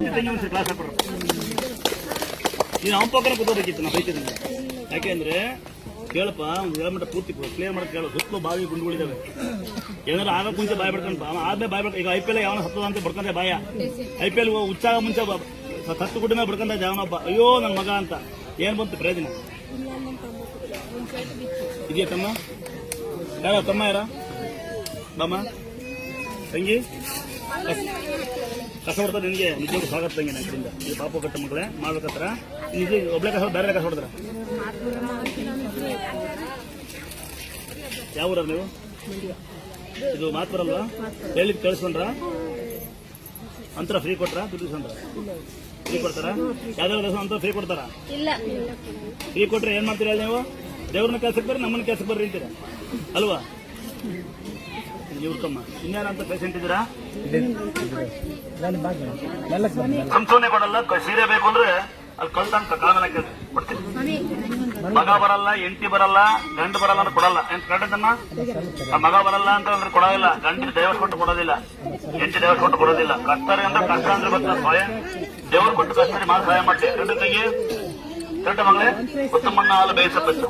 ಒಂದ್ಸರಿ ಕ್ಲಾಸ್ ಹಾಕೊಡ್ರ ನೀನು ಅವನ ಪಕ್ಕನ ಕೂತ್ಕೋಬೇಕಿತ್ತು ನಾ ಬೈತಿದ್ದೀನಿ. ಯಾಕೆಂದ್ರೆ, ಕೇಳಪ್ಪ, ಒಂದು ಮಟ್ಟ ಪೂರ್ತಿ ಕ್ಲಿಯರ್ ಮಾಡಕ್ ಕೇಳು. ಸುತ್ತಲೂ ಬಾವಿ ಗುಂಡುಗಳಿದ್ದಾವೆ ಏನಾದ್ರು ಆಗ ಮುಂಚೆ ಬಾಯ್ ಬಿಡ್ಕೊಂಡು ಬಾ. ಆದ್ಮೇಲೆ ಬಾಯ್ ಬಿಡ್ಕ ಈಗ ಐ ಪಿ ಎಲ್ ಯಾವನ ಹತ್ತದ ಅಂತ ಬಿಡ್ಕೊಂಡೆ ಬಾಯ. ಐ ಪಿ ಎಲ್ ಉಚ್ಚಾಗ ಮುಂಚೆ ಸತ್ತು ಗುಡ್ಡ ಮೇಲೆ ಬಿಡ್ಕೊಂಡ ಯಾವನೊಬ್ಬ. ಅಯ್ಯೋ ನನ್ನ ಮಗ ಅಂತ. ಏನ್ ಬಂತು ಪ್ರಯೋಜನ? ಇದೆಯಾ ತಮ್ಮ? ಯಾರ ತಮ್ಮ ಯಾರ? ಬಾಮ ತಂಗಿ? ಕಸ್- ಹೊಡ್ತಾರೆ ನಿನಗೆ ನಿಜಕ್ಕೂ ಸ್ವಾಗತ ತಂಗಿ ನನ್ನ ಕಡೆಯಿಂದ. ಈ ಪಾಪ ಕಟ್ಟ ಮಗಳೇ ಮಾಡ್ಬೇಕತ್ರ ನಿಜ ಒಬ್ಳೆ ಕಸ ಬೇರೆ ಕಸ ಹೊಡೆದ್ರ? ಯಾವ ಊರ ನೀವು? ಇದು ಮಾತು ಬರಲ್ವಾ ಹೇಳಿದ್ ಕೇಳಿಸ್ಕೊಂಡ್ರ? ಅಂತರ ಫ್ರೀ ಕೊಟ್ರ? ದುಡ್ಡು ಸಂದ್ರ ಫ್ರೀ ಕೊಡ್ತಾರ? ಯಾವ್ದಾದ್ರು ಕೆಲಸ ಅಂತ ಫ್ರೀ ಕೊಡ್ತಾರ? ಫ್ರೀ ಕೊಟ್ರೆ ಏನ್ ಮಾಡ್ತೀರಾ ನೀವು? ದೇವ್ರನ್ನ ಕೆಲ್ಸಕ್ಕೆ ಬರ್ರಿ ನಮ್ಮನ್ನ ಕೆಲ್ಸಕ್ಕೆ ಬರ್ರಿ ಅಂತೀರ? ಅಲ್ವಾ? ಇವ್ರಕಮ್ಮ ಇನ್ಯಾರಂತ ಪೇಷಂಟ್ ಇದ್ದೀರಾ? ಸಂಸೋನೆ ಕೊಡಲ್ಲ ಕ- ಸೀರೆ ಬೇಕು ಅಂದ್ರೆ ಅಲ್ಲಿ ಕಳ್ತಂತ ಕಾಲಮೇಲೆ ಕೊಡ್ತೀನಿ. ಮಗ ಬರಲ್ಲ ಎಂಟಿ ಬರಲ್ಲ ಗಂಡು ಬರಲ್ಲ ಅಂದ್ರೆ ಕೊಡಲ್ಲ. ಎಂತ ಕಂಡದಮ್ಮ ಆ ಮಗ ಬರಲ್ಲ ಅಂತ ಅಂದ್ರೆ ಕೊಡೋದಿಲ್ಲ. ಗಂಡಿನ ದೇವರು ಕೊಟ್ಟು ಕೊಡೋದಿಲ್ಲ. ಎಂಟಿ ದೇವರು ಕೊಟ್ಟು ಕೊಡೋದಿಲ್ಲ. ಕಷ್ಟರಿ ಅಂದ್ರೆ ಕಷ್ಟ ಅಂದ್ರೆ ಗೊತ್ತ ಸ್ವಯಂ ದೇವರು ಕೊಟ್ಟು ಕಷ್ಟರಿ ಮಾತ್ರ ಸಹಾಯ ಮಾಡಿ ಗಂಡು ತಂಗಿ? ಗಂಡ ಮಗಳೇ? ಉತ್ತಮಣ್ಣ ಹಾಲು ಬೇಯಿಸಬೇಕು.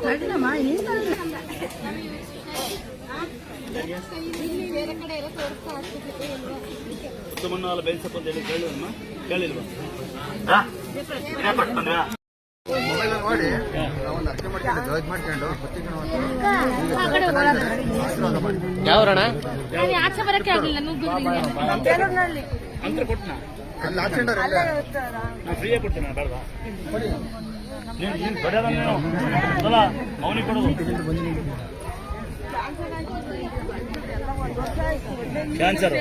ಆಗ್ತಿದೆ ಬೇಯಿಸಪ್ಪ ಅಂತ ಹೇಳಿ ಕೇಳಿಲ್ವಾ ಕೇಳಿಲ್ವಾ ಮೊಬೈಲ್ ನೋಡಿ ಒಂದು ಅರ್ಕೆ ಮಾಡ್ಕೊಂಡು ಜಾಯ್ನ್ ಮಾಡ್ಕೊಂಡು ಯಾವ್ರಣ ನಾನು ಆಚೆ ಬರಕ್ಕೆ ಆಗಿಲ್ಲ ಕೊಟ್ಟನ ಅಲ್ಲಿ ಕೊಡ್ತೇನೆ ಬೇಡವಾ ನೀನು ಅಲ್ಲ ಅವನಿಗೆ ಕೊಡೋದು ಕ್ಯಾನ್ಸರ್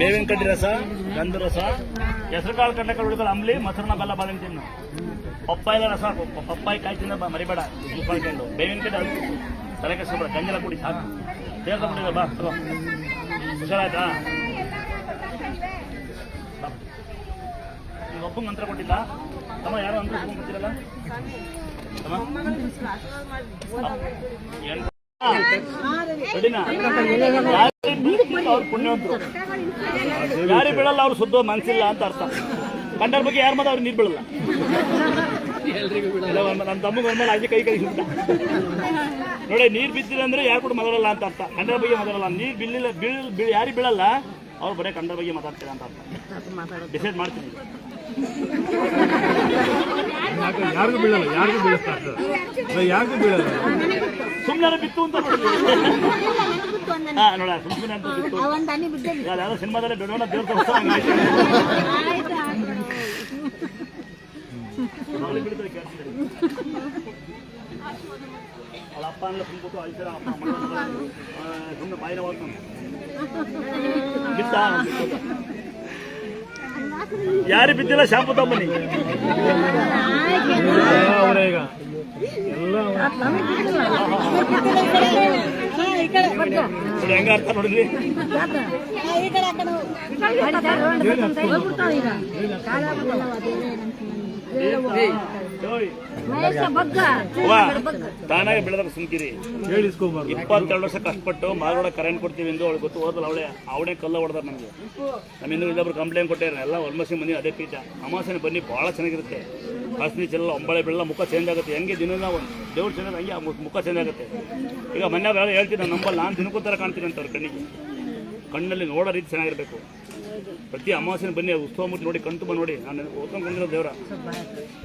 ಬೇವಿನ ಕಡ್ಡಿ ರಸ ಗಂಧ ರಸ ಹೆಸರು ಕಾಳು ಕಡಲೆಕಾಳು ಉಳಿದಲ್ಲ ಅಂಬ್ಲಿ ಮೊಸರನ್ನ ಬೆಲ್ಲ ಬಾಳೆಹಣ್ಣು ತಿನ್ನು. ಪಪ್ಪಾಯಿದ ರಸ ಪಪ್ಪಾಯಿ ಕಾಯಿ ತಿನ್ನ ಮರಿಬೇಡ. ಮಾಡ್ಕೊಂಡು ಬೇವಿನ ಕಡ್ಡಿ ತಲೆ ಕೆಡಿಸ್ಕೊಬೇಡ ಗಂಜಲ ಕುಡಿ ಸಾಕು. ಬಿಟ್ಟಿದೆ ಬಾ ಚಲೋ ಹುಷಾರಾಯ್ತಾ? ನೀವು ಒಬ್ಬಂಗೆ ಮಂತ್ರ ಕೊಟ್ಟಿಲ್ಲ ತಮ್ಮ ಯಾರು ಅಂತ ಗೊತ್ತಿರಲ್ಲ ರೆಡಿನಾ? ಯಾರಿಗೆ ಬೀಳಲ್ಲ ಅವ್ರು ಶುದ್ಧ ಮನ್ಸಿಲ್ಲ ಅಂತ ಅರ್ಥ. ಕಂಡರ ಬಗ್ಗೆ ಯಾರ ಮಾತಾ ಅವ್ರು ನೀರು ಬೀಳಲ್ಲ. ನನ್ನ ತಮ್ಮಗೆ ಒಂದ್ಮೇಲೆ ಅಜ್ಜಿ ಕೈ ಕೈ ಸುತ್ತ ನೋಡಿ, ನೀರು ಬಿದ್ದಿಲ್ಲ ಅಂದ್ರೆ ಯಾರು ಕೂಡ ಮದರಲ್ಲ ಅಂತ ಅರ್ಥ. ಕಂಡರ ಬಗ್ಗೆ ಮದರಲ್ಲ. ನೀರು ಬೀಳಿಲ್ಲ ಬೀಳ್ ಬೀಳ್ ಯಾರಿಗೆ ಬೀಳಲ್ಲ, ಅವ್ರು ಬರೀ ಕಂಡರ ಬಗ್ಗೆ ಮಾತಾಡ್ತೀರ ಅಂತ ಅರ್ಥ. ಡಿಸೈಡ್ ಮಾಡ್ತೀನಿ. ಯಾರಿಗೂ ಬೀಳಲ್ಲ ಯಾರಿಗೂ ಬೀಳಲ್ಲ ಯಾರಿಗೂ ಬೀಳಲ್ಲ? ಸುಮ್ಮನೆ ಬಿತ್ತು ಅಂತ ನೋಡಿ ಹಾ ನೋಡ ಸುಮ್ಮನೆ ಅಂತ ಬಿತ್ತು. ಒಂದ್ ಹನಿ ಬಿದ್ದಲ್ಲಿ ಯಾವ್ದಾದ್ರು ಸಿನಿಮಾದಲ್ಲಿ ಬಿಡೋಣ ದೇವ್ರ ತೋರಿಸ್ತಾ ಹಂಗಾಯ್ತು ಮಗಳು ಬಿಡ್ತಾರೆ ಕೇಳ್ತಿದ್ದಾರೆ ಅವಳ ಅಪ್ಪ ಅಂದ್ರೆ ಸುಮ್ಬಿಟ್ಟು ಐಶ್ವರ ಅಪ್ಪ ಹೆಂಗ ನೋಡಿದ್ರಿ ತಾನಾಗೆ ಬೆಳೆದಾಗ ಸುಮ್ಕಿರಿ ಹೇಳಿಸ್ಕೋಬಾರ್ದು ಇಪ್ಪತ್ತೆರಡು ವರ್ಷ ಕಷ್ಟಪಟ್ಟು ಮಾರೋಡ ಕರೆಂಟ್ ಕೊಡ್ತೀವಿ ಎಂದು ಅವಳು ಗೊತ್ತು. ಹೋದಲ್ಲ ಅವಳೆ, ಅವಳೇ ಕಲ್ಲ ಹೊಡೆದಾರ ನಮಗೆ. ನಮ್ಮ ಇನ್ನೂ ಇಲ್ಲೊಬ್ರು ಕಂಪ್ಲೇಂಟ್ ಕೊಟ್ಟಿದ್ದಾರೆ. ಎಲ್ಲ ಒಲ್ಮಸಿ ಮಂದಿ ಅದೇ ಪೀಠ. ಅಮಾಸನೆ ಬನ್ನಿ, ಭಾಳ ಚೆನ್ನಾಗಿರುತ್ತೆ. ಹಸನಿ ಚೆಲ್ಲ ಒಂಬಳೆ ಬೆಳ್ಳ ಮುಖ ಚೇಂಜ್ ಆಗುತ್ತೆ. ಹೆಂಗೆ ದಿನ ಒಂದು ದೇವ್ರು ಚೇಂಜ್ ಹಂಗೆ ಮುಖ ಚೇಂಜ್ ಆಗುತ್ತೆ. ಈಗ ಮೊನ್ನೆ ಬೇರೆ ಹೇಳ್ತೀನಿ ನಾನು ನಂಬಲ್ಲಿ ನಾನು ದಿನಕ್ಕೂ ಥರ ಕಾಣ್ತೀನಿ ಅಂತ ಅವ್ರ ಕಣ್ಣಿಗೆ. ಕಣ್ಣಲ್ಲಿ ನೋಡೋ ರೀತಿ ಚೆನ್ನಾಗಿರಬೇಕು ಪ್ರತಿ ಅಮಾವಾಸ್ಯನ ಬನ್ನಿ ಅದು ಉತ್ಸವ ಮುಟ್ಟಿ ನೋಡಿ ಕಣ್ತು ಬಂದು ನೋಡಿ. ನಾನು ಓದ್ಕೊಂಡು ಬಂದಿರೋ ದೇವರ.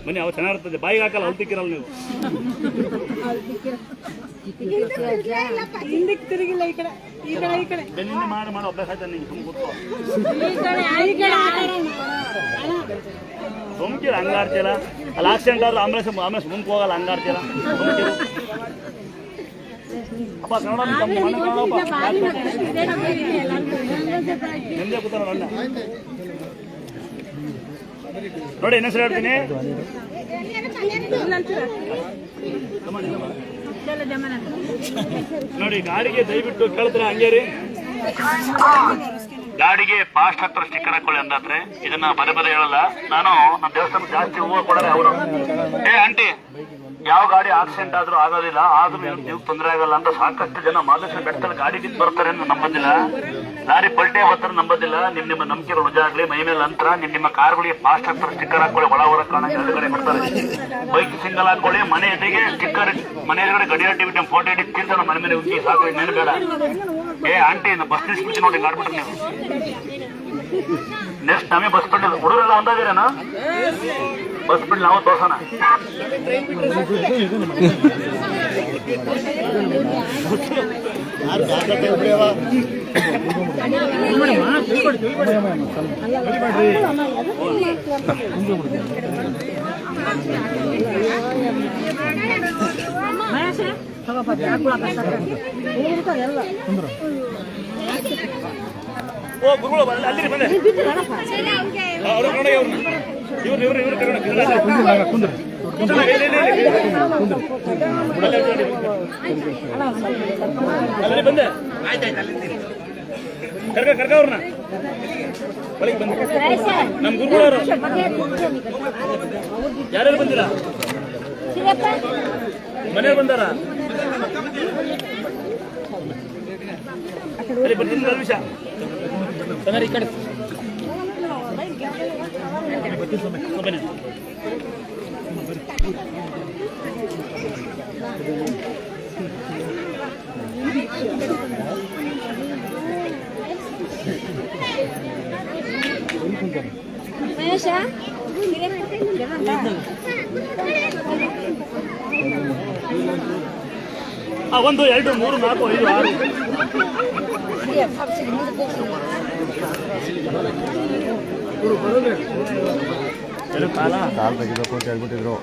ಬನ್ನಿ ಅವು ಚೆನ್ನಾಗಿರ್ತದೆ. ಬಾಯಿಗೆ ಹಾಕಲ್ಲ ನೀವು ಕಡೆ ಈ ಕಡೆ ಬೆನ್ನಿಂದ ಮಾಡಿ ಮಾಡೋ ಅಭ್ಯಾಸ ಆಯ್ತಾ ನಿಂಗೆ? ತುಂಬ ಗೊತ್ತು ಸುಮ್ಕಿರ ಹಂಗಾಡ್ತಿಲ್ಲ ಅಲ್ಲಿ ಆಕ್ಸಿಡೆಂಟ್ ಆದ್ರೆ ಆಂಬುಲೆನ್ಸ್ ಮುಂದೆ ಹೋಗಲ್ಲ ಹಂಗಾಡ್ತಿಲ್ಲ ಸುಮ್ಕಿರು ಅಪ್ಪ, ಕನ್ನಡ ನಿಮ್ದೇ ಕೂತಾರ ನೋಡಿ, ಇನ್ನೊಂದ್ಸಲ ಹೇಳ್ತೀನಿ. ನೋಡಿ, ಗಾಡಿಗೆ ದಯವಿಟ್ಟು ಕೇಳ್ತಾರೆ ಹಂಗೇರಿ? ಗಾಡಿಗೆ ಫಾಸ್ಟ್ ಹತ್ರ ಸ್ಟಿಕ್ಕರ್ ಹಾಕೊಳ್ಳಿ ಅಂದಾದ್ರೆ, ಇದನ್ನ ಪದೇ ಪದೇ ಹೇಳಲ್ಲ. ನಾನು ನಮ್ಮ ದೇವಸ್ಥಾನ ಜಾಸ್ತಿ ಹೂವು ಕೊಡೋರೆ ಅವರು. ಏ, ಆಂಟಿ, ಯಾವ ಗಾಡಿ ಆಕ್ಸಿಡೆಂಟ್ ಆದ್ರೂ ಆಗೋದಿಲ್ಲ, ಆದ್ರೂ ನೀವು ತೊಂದರೆ ಆಗಲ್ಲ ಅಂತ ಸಾಕಷ್ಟು ಜನ ಮಾದೇಶ್ವರ ಬೆಟ್ಟದಲ್ಲಿ ಗಾಡಿ ಬಿದ್ದು ಬರ್ತಾರೆ ಅಂತ ನಂಬೋದಿಲ್ಲ. ಲಾರಿ ಪಲ್ಟೆ ಬರ್ತಾರೆ ನಂಬೋದಿಲ್ಲ. ನಿಮ್ ನಿಮ್ಮ ನಂಬಿಕೆ ನಿಜ ಆಗ್ಲಿ, ಮೈ ಮೇಲೆ ನಂತರ ನಿಮ್ ನಿಮ್ಮ ಕಾರ್ಗಳಿಗೆ ಫಾಸ್ಟ್ ಹತ್ರ ಸ್ಟಿಕ್ಕರ್ ಹಾಕೊಳ್ಳಿ, ಒಳ ಹೊರ ಕಾಣ ಎರಡುಗಡೆ ಬರ್ತಾರೆ. ಬೈಕ್ ಸಿಂಗಲ್ ಹಾಕೊಳ್ಳಿ, ಮನೆ ಎದುರಿಗೆ ಸ್ಟಿಕ್ಕರ್ ಮನೆ ಎದುರುಗಡೆ ಗಡಿಯಾರ ಟಿವಿ ಟೈಮ್ ಫೋಟೋ ಇಟ್ಟು ತಿಂತ ಮನೆ ಮೇಲೆ ಉಂಚಿ ಸಾಕು, ಇನ್ನೇನು ಬೇಡ. ಏ, ಆಂಟಿ ಬಸ್ ನಿಲ್ಸ್ಬಿಟ್ಟು ನೋಡಿ ಮಾಡ್ಬಿಟ್ರೆ ನೀವು. ನೆಕ್ಸ್ಟ್ ನಮಗೆ ಬಸ್ ಬಿಟ್ಟಿಲ್ಲ ಹುಡುಗರೆಲ್ಲ ಒಂದಾಗಿರೇನಾ ಬಸ್ ಬಿಟ್ಟು ನಾವು ತೋರ್ಸೋಣ. ಓ ಗುರುಗಳು ಅಲ್ಲಿ- ಬಂದೆ ಅವ್ರು ನೋಡಿ ಅವ್ರು ಇವ್ರು ಇವ್ರು ಇವ್ರು. ಕುಂದ್ರು, ಇಲ್ಲಿ. ಅಲ್ಲಿ ಬಂದೆ ಕರ್ಕ ಕರ್ಕ ಅವ್ರನ್ನ ನಮ್ಮ ಗುರುಗಳವರು. ಯಾರ್ಯಾರು ಬಂದಿರಾ? ಮನೆ ಬಂದಾರ? ಬರ್ತೀನಿ ಬನ್ನಿರಿ ಈ ಕಡೆ. ಒಂದು ಎರಡು ಮೂರು ನಾಲ್ಕು ಐದು ಆರು. ಕಾಲು ತೆಗಿಬೇಕು ಅಂತ ಹೇಳ್ಬಿಟ್ಟಿದ್ರು.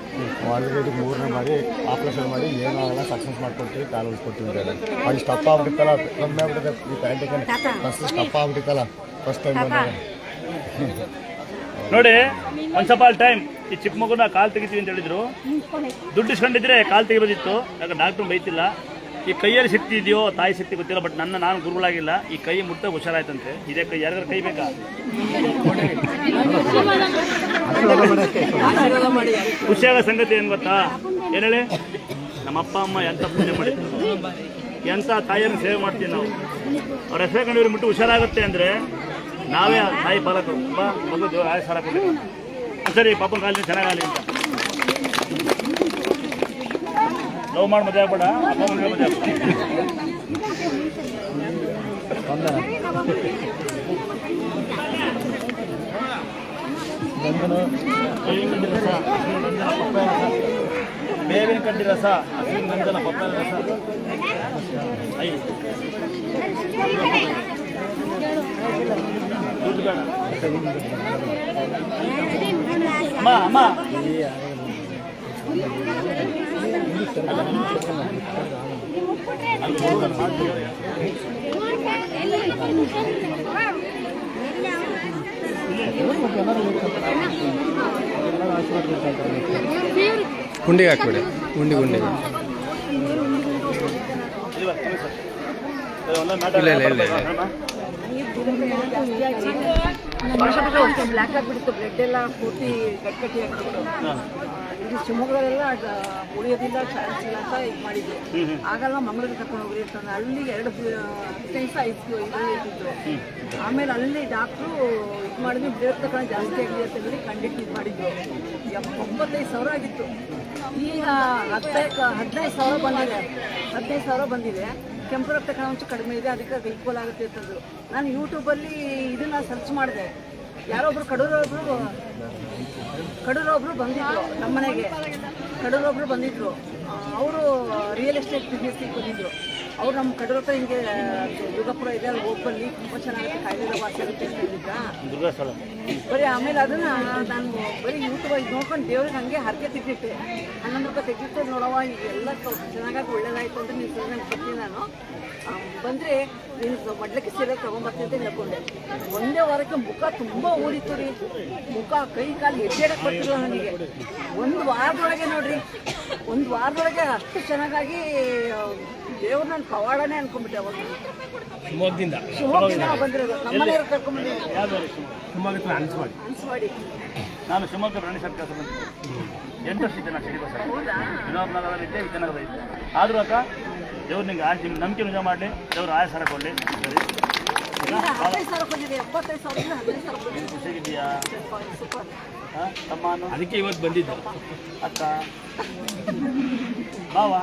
ಆಲ್ರೆಡಿ ಮೂರನೇ ಮಾಡಿ ಆಪರೇಷನ್ ಮಾಡಿ ಏನಾಗಲ್ಲ ಸಕ್ಸಸ್ ಮಾಡ್ಕೊಡ್ತೀವಿ ಕಾಲು ಉಳಿಸ್ಕೊಡ್ತೀವಿ ಅಲ್ಲಿ ಸ್ಟಪ್ ಆಗ್ಬಿಟ್ಟಲ್ಲ ಕಮ್ಮಿ ಆಗ್ಬಿಟ್ಟಿದೆ. ಈ ಪ್ಯಾಂಟಿಗೆ ಫಸ್ಟ್ ಸ್ಟಪ್ ಆಗ್ಬಿಟ್ಟಿತ್ತಲ್ಲ ಫಸ್ಟ್ ಟೈಮ್ ಬಂದಾಗ. ನೋಡಿ, ಒಂದ್ ಸ್ವಲ್ಪ ಟೈಮ್ ಈ ಚಿಕ್ಕ ಮಗುನ ಕಾಲ್ ತೆಗಿತೀವಿ ಅಂತ ಹೇಳಿದ್ರು. ದುಡ್ಡು ಇಸ್ಕೊಂಡಿದ್ರೆ ಕಾಲ್ ತೆಗಿಬೋದಿತ್ತು ಯಾಕಂದ್ರೆ ಡಾಕ್ಟ್ರು ಬೈತಿಲ್ಲ. ಈ ಕೈಯಲ್ಲಿ ಶಕ್ತಿ ಇದೆಯೋ, ತಾಯಿ ಶಕ್ತಿ ಗೊತ್ತಿಲ್ಲ ಬಟ್ ನನ್ನ ನಾನು ಗುರುಗಳಾಗಿಲ್ಲ. ಈ ಕೈ ಮುಟ್ಟ ಹುಷಾರಾಯ್ತಂತೆ. ಇದೇ ಕೈ ಯಾರಿಗಾರ ಕೈ ಬೇಕಾ? ಖುಷಿಯಾದ ಸಂಗತಿ ಏನ್ ಗೊತ್ತಾ? ಏನ್ ಹೇಳಿ? ನಮ್ಮ ಅಪ್ಪ ಅಮ್ಮ ಎಂತ ಪೂಜೆ ಮಾಡಿದ್ರು? ಎಂತ ತಾಯಿಯನ್ನು ಸೇವೆ ಮಾಡ್ತೀವಿ ನಾವು? ಅವ್ರ ಹೆಸರು ಕಂಡು ಮುಟ್ಟು ಹುಷಾರಾಗುತ್ತೆ ಅಂದ್ರೆ ನಾವೇ ಆ ತಾಯಿ ಪಾಲಕರು ಬಾ ಮಗು ದೇವ್ರ ಆಯಸ್ ಹಾರಾಕೊಳ್ಳಿ ಸರಿ ಪಾಪನ ಕಾಲಿನ ಚೆನ್ನಾಗಲಿ ಅಂತ ಲವ್ ಮಾಡಿ ಮದುವೆ ಆಗ್ಬೇಡ ಅಪ್ಪ ಮನೆಗೆ ಮದುವೆ ಆಗ್ಬೇಡ ಬೇವಿನ ಕಡ್ಡಿ ರಸ, ಹಸಿರು ನಂಜನ ಪಪ್ಪಾಯ ರಸ. ಬೇವಿನ ಕಡ್ಡಿ ರಸ ಹಸಿರು ನಂಜನ ಪಪ್ಪಾಯ ರಸ ಐದು ದುಡ್ಡು ಬೇಡ ಅಮ್ಮ ಅಮ್ಮ ಗುಂಡಿಗೆ ಹಾಕ್ಬಿಡಿ ಗುಂಡಿ ಗುಂಡಿಗೆ ಇಲ್ಲ ಇಲ್ಲ ಸರ್. ಇದೆಲ್ಲ ನಾಟಕ ಇಲ್ಲ, ಇಲ್ಲ, ಇಲ್ಲ, ಇಲ್ಲ. ಅಮ್ಮ? ಬ್ಲ್ಯಾಕ್ ಆಗ್ಬಿಡ್ತು ಬ್ಲಡ್ ಎಲ್ಲ ಪೂರ್ತಿ ಗಟ್ಟಿ ಆಗ್ಬಿಟ್ಟು ಇಲ್ಲಿ ಶಿವಮೊಗ್ಗದಲ್ಲೆಲ್ಲ ಉಳಿಯೋದಿಲ್ಲ ಚಾನ್ಸ್ ಇಲ್ಲ ಅಂತ ಇದು ಮಾಡಿದ್ವಿ ಆಗಲ್ಲ ಮಂಗಳೂರಿಗೆ ಕರ್ಕೊಂಡು ಹೋಗ್ರಿ ಅಂತಂದ್ರೆ ಅಲ್ಲಿ ಎರಡು ದಿವಸ ಇತ್ತು ಇದು ಇರ್ತಿತ್ತು ಆಮೇಲೆ ಅಲ್ಲಿ ಡಾಕ್ಟ್ರು ಇದು ಮಾಡಿದ್ವಿ ಬ್ಲಡ್ ತಗೊಂಡು ಜಾಸ್ತಿ ಆಗಿದೆ ಅಂತ ಹೇಳಿ ಕಂಡಿಟ್ ಇದು ಎಪ್ಪ- ಒಂಬತ್ತೈದು ಸಾವಿರ ಆಗಿತ್ತು ಈಗ ಹದಿನೈದು ಹದಿನೈದು ಸಾವಿರ ಬಂದಿದೆ ಹದಿನೈದು ಸಾವಿರ ಬಂದಿದೆ. ಕೆಂಪು ರಕ್ತ ಕಣಾಂಶ ಕಡಿಮೆ ಇದೆ, ಅದಕ್ಕೆ ಅದು ಈಕ್ವಲ್ ಆಗುತ್ತೆ ಅಂತಂದು ನಾನು ಯೂಟ್ಯೂಬಲ್ಲಿ ಇದನ್ನ ಸರ್ಚ್ ಮಾಡಿದೆ. ಯಾರೊಬ್ರು ಕಡೂರೊಬ್ರು ಕಡೂರೊಬ್ರು ಬಂದಿದ್ರು ನಮ್ಮ ಮನೆಗೆ ಕಡೂರೊಬ್ರು ಬಂದಿದ್ದರು ಅವರು ರಿಯಲ್ ಎಸ್ಟೇಟ್ ಬಿಸ್ನೆಸ್ಗೆ ಬಂದಿದ್ರು ಅವ್ರು ನಮ್ಮ ಕಡೂರ್ ಹತ್ರ ಹಿಂಗೆ ದುರ್ಗಾಪುರ ಇದೆ ಅಲ್ಲಿ ಹೋಗ್ಬಲ್ಲಿ ಬನ್ನಿ ತುಂಬ ಚೆನ್ನಾಗಿ ಕಾಯಿಲೆ ವಾಸಿ ಆಗುತ್ತೆ ಅಂತ ಹೇಳಿದ್ರಾ? ಬರೀ ಆಮೇಲೆ ಅದನ್ನ ನಾನು ಬರೀ ಯೂಟ್ಯೂಬ್ ಇದು ನೋಡ್ಕೊಂಡು ದೇವ್ರಿಗೆ ಹಂಗೆ ಹರಕೆ ತೆಗಿಟ್ಟೆ ಹನ್ನೊಂದು ರೂಪಾಯಿ ತೆಗಿಟ್ಟು ನೋಡವ ಈಗ ಎಲ್ಲ ಚೆನ್ನಾಗಿ ಒಳ್ಳೇದಾಯ್ತು ಅಂತ ನೀವು ನಂಗೆ ಬರ್ತೀನಿ ನಾನು. ಬಂದರೆ ನೀನು ಮಡ್ಲಕ್ಕೆ ಸೀರೆ ತಗೊಂಬರ್ತೀನಿ ಅಂತ ಹೇಳ್ಕೊಂಡೆ. ಒಂದೇ ವಾರಕ್ಕೆ ಮುಖ ತುಂಬ ಊರಿತ್ತು ರೀ. ಮುಖ ಕೈ ಕಾಲು ಹೆಜ್ಜೆಡಕ್ಕೆ ಬರ್ತಿಲ್ಲ ನನಗೆ. ಒಂದು ವಾರದೊಳಗೆ ನೋಡ್ರಿ. ಒಂದು ವಾರದೊಳಗೆ ಅಷ್ಟು ಚೆನ್ನಾಗಾಗಿ ದೇವ್ರು ನನ್ನ ಪವಾಡನೇ ಅನ್ಕೊಂಡ್ಬಿಟ್ಟೆ ಅವಾಗ. ಶಿವಮೊಗ್ಗದಿಂದ. ಶಿವಮೊಗ್ಗದಿಂದ ಬಂದಿರೋದು. ಯಾವ್ದು ಶಿವಮೊಗ್ಗ? ಹತ್ರ ಅನ್ಸ್ವಾಡಿ. ಅನ್ಸ್ವಾಡಿ. ನಾನು ಶಿವಮೊಗ್ಗ ಪ್ರಾಣಿ ಸರ್ಕಾರ ಕೆಲಸ ಮಾಡ್ತೀನಿ ಎಂಟು ವರ್ಷ ಇದ್ದೆ ನಾನು ಶ್ರೀನಿವಾಸ ವಿನೋದ್ ನಗರದಲ್ಲಿ ಇದ್ದೆ ಆದರೂ ಅಕ್ಕ ದೇವ್ರು ನಿಮ್ಗೆ ಆಯ್ತು ನಿಮ್ಗೆ ನಂಬಿಕೆ ನಿಜ ಮಾಡಲಿ. ದೇವ್ರು ಆಯಸರ ಕೊಡಲಿ. ಸರಿ? ಹಾಂ? ತಮ್ಮ ಅದಕ್ಕೆ ಇವತ್ತು ಬಂದಿದ್ದ. ಅಕ್ಕ? ಬಾವ?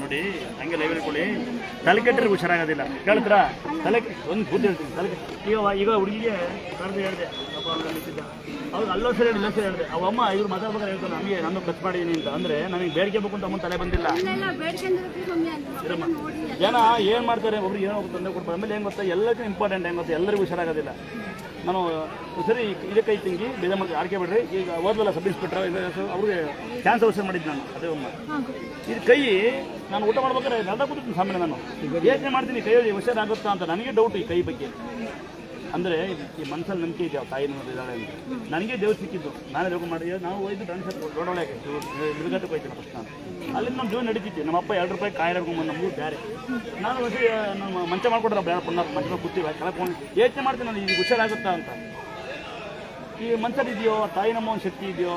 ನೋಡಿ ಹಂಗೆ ಲೈವ್ ಇಟ್ಕೊಳ್ಳಿ ತಲೆ ಕೆಟ್ಟರೆ ಹುಷಾರಾಗೋದಿಲ್ಲ. ಕೇಳ್ತೀರಾ? ತಲೆ ಒಂದು ಬುದ್ಧಿ ಹೇಳ್ತೀನಿ ತಲೆ ಈಗ ಈಗ ಹುಡುಗಿಗೆ ಕರೆದು ಹೇಳಿದೆ ಪಾಪ ಅಲ್ಲಿದ್ದ ಅವ್ರು ಅಲ್ಲೋ ಸರಿ ಇಲ್ಲ ಸರಿ ಹೇಳಿದೆ. ಅವ ಅಮ್ಮ ಇವ್ರು ಮಾತಾಡ್ಬೇಕಾದ್ರೆ ಹೇಳ್ತಾರೆ ನಮಗೆ ನಾನು ಖರ್ಚು ಮಾಡಿದ್ದೀನಿ ಅಂತ. ಅಂದರೆ ನನಗೆ ಬೇಡಿಕೆ ಬೇಕು ಅಂತ ಅಮ್ಮ ತಲೆ ಬಂದಿಲ್ಲ. ಜನ ಏನು ಮಾಡ್ತಾರೆ? ಒಬ್ರು ಏನೋ ತಂದೆ ಕೊಡ್ತಾರೆ ಆಮೇಲೆ ಏನು ಗೊತ್ತಾ? ಎಲ್ಲಕ್ಕೂ ಇಂಪಾರ್ಟೆಂಟ್ ಹೆಂಗೆ ಗೊತ್ತಾ? ಎಲ್ಲರಿಗೂ ಹುಷಾರಾಗೋದಿಲ್ಲ. ನಾನು ಸರಿ ಇದೇ ಕೈ ತಿಂಗಿ ಬೇಜಾರು ಮಾಡಿ ಆರ್ಕೆ ಬಿಡ್ರಿ. ಈಗ ಓದ್ವಲ್ಲ ಸಬ್ ಇನ್ಸ್ಪೆಕ್ಟರ್ ಅವ್ರಿಗೆ ಚಾನ್ಸ್ ಅವಶ್ಯ ಮಾಡಿದ್ದು ನಾನು ಅದೇ ಒಮ್ಮೆ ಇದು ಕೈ ನಾನು ಊಟ ಮಾಡ್ಬೇಕಾದ್ರೆ ನೆಲದ ಕೂತಿದ್ದೀನಿ ಸಾಮಾನ್ಯ ನಾನು. ಯೋಚನೆ ಮಾಡ್ತೀನಿ ಕೈಯಲ್ಲಿ ಹುಷಾರಾಗುತ್ತಾ ಅಂತ ನನಗೆ ಡೌಟ್ ಈ ಕೈ ಬಗ್ಗೆ. ಅಂದರೆ ಈ ಮನಸ್ಸಲ್ಲಿ ನಂಬಿಕೆ ಇದೆಯಾ ತಾಯಿ ಇದ್ದಾಳೆ ಅಂತ. ನನಗೆ ದೇವ್ರು ಸಿಕ್ಕಿದ್ದು. ನಾನೇ ದೇವ್ರು ಮಾಡಿ ನಾವು ಹೋಯ್ತು ಟ್ರಾನ್ಸ್ಫರ್ ದೊಡ್ಡೊಳಗೆ ಮಿರ್ಗಟ್ಟಕ್ಕೆ ಹೋಯ್ತೀನಿ ಫಸ್ಟ್ ನಾನು. ಅಲ್ಲಿಂದ ನಮ್ಮ ಜೀವನ ನಡೀತಿತ್ತು. ನಮ್ಮ ಅಪ್ಪ ಎರಡು ರೂಪಾಯಿ ಕಾಯಿ ಹಿಡ್ಕೊಂಬಂದು ನಮಗೂ ಬೇರೆ ನಾನು ಹೋಗಿ ನಮ್ಮ ಮಂಚ ಮಾಡ್ಕೊಡ್ರ ಬೇಡ ಪುನಃ ಮಂಚ ಕೂತೀವಿ ಕೆಳಕೊಂಡು ಯೋಚನೆ ಮಾಡ್ತೀನಿ ನಾನು, ಇದು ಹುಷಾರಾಗುತ್ತಾ ಅಂತ. ಈ ಇದೆಯೋ ತಾಯಿ ನಮ್ಮ ಒಂದು ಶಕ್ತಿ ಇದೆಯೋ?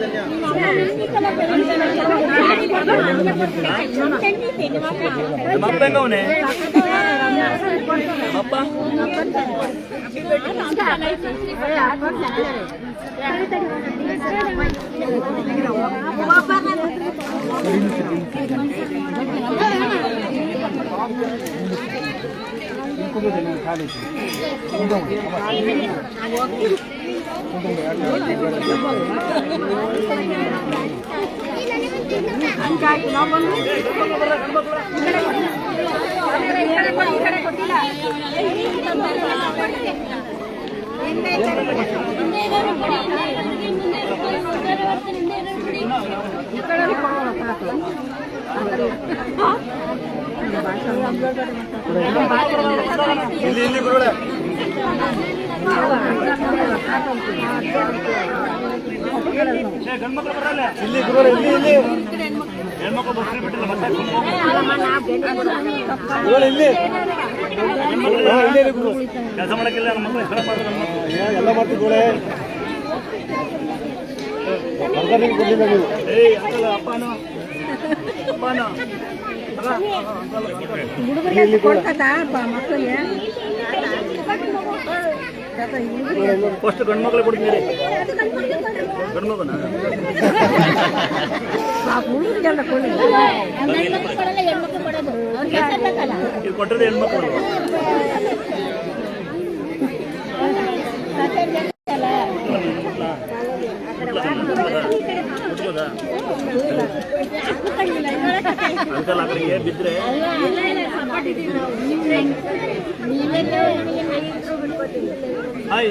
ನಾವು ಒಳ್ಳವ ಬೇಡ ಬೆಳಗ್ಗೆ ಮಾಡೋದು ತುಂಬ ಇಲ್ಲಿ ಇಲ್ಲಿ ಗುರುಗಳೇ. ಕೆಲಸ ಮಾಡಕ್ಕಿಲ್ಲ ನಮ್ಮ ಎಲ್ಲ ಮಾಡ್ತೀವಿ ಬರ್ಗರಿಗೆ ಕೊಡಲಿಲ್ಲ ನೀವು ಏಯ್ ಅಂಕಲ್ ಅಪ್ಪನೋ ಅಪ್ಪನೋ ಇಲ್ಲಿ ಗುರುಗಳೇ ಮಕ್ಕಳಿಗೆ? ಫಸ್ಟ್ ಗಂಡು ಮಕ್ಕಳು ಕೊಡ್ತೀನಿ ಗಂಡು ಮಗನ? ಇದು ಕೊಟ್ಟರೆ ಹೆಣ್ಮಕ್ಳು. ಅಂಕಲ್ ಆ ಕಡೆಗೆ ಬಿದ್ದರೆ ಹಾಯ್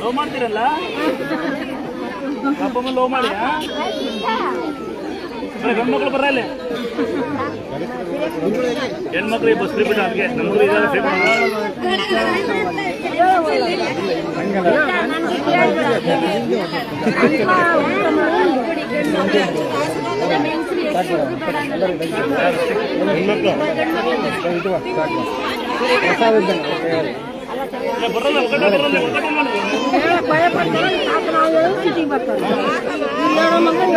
ಲೋ ಮಾಡ್ತೀರಲ್ಲ ಅಪ್ಪ ಲೋ ಮಾಡಿ ಗಂಡು ಮಕ್ಳು ಬರಲ್ಲ ಹೆಣ್ಮಕ್ಳಿಗೆ ಬಸ್ ಫ್ರೀ ಬಿಟ್ಟು ಅದಕ್ಕೆ ನಮಗೂ ಇದ್ದಾರೆ ಫ್ರೀ ಇದು ಸಾಕು ಪ್ರಸಾದ ಇದ್ದಂಗೆ ಕೈಯಲ್ಲಿ. ಬರಲ್ಲ ಒಕ್ಕಟ ಬರಲ್ಲ ಒಕ್ಕಟ ಮಾಡಿ ಭಯ ಪಡ್ತಾರೆ ಸಾಕು ನಾವು ಹೇಳೋದು ಸಿಟಿಗೆ ಬರ್ತಾರೆ ಇಲ್ಲ ನಮ್ಮ ಮಗನ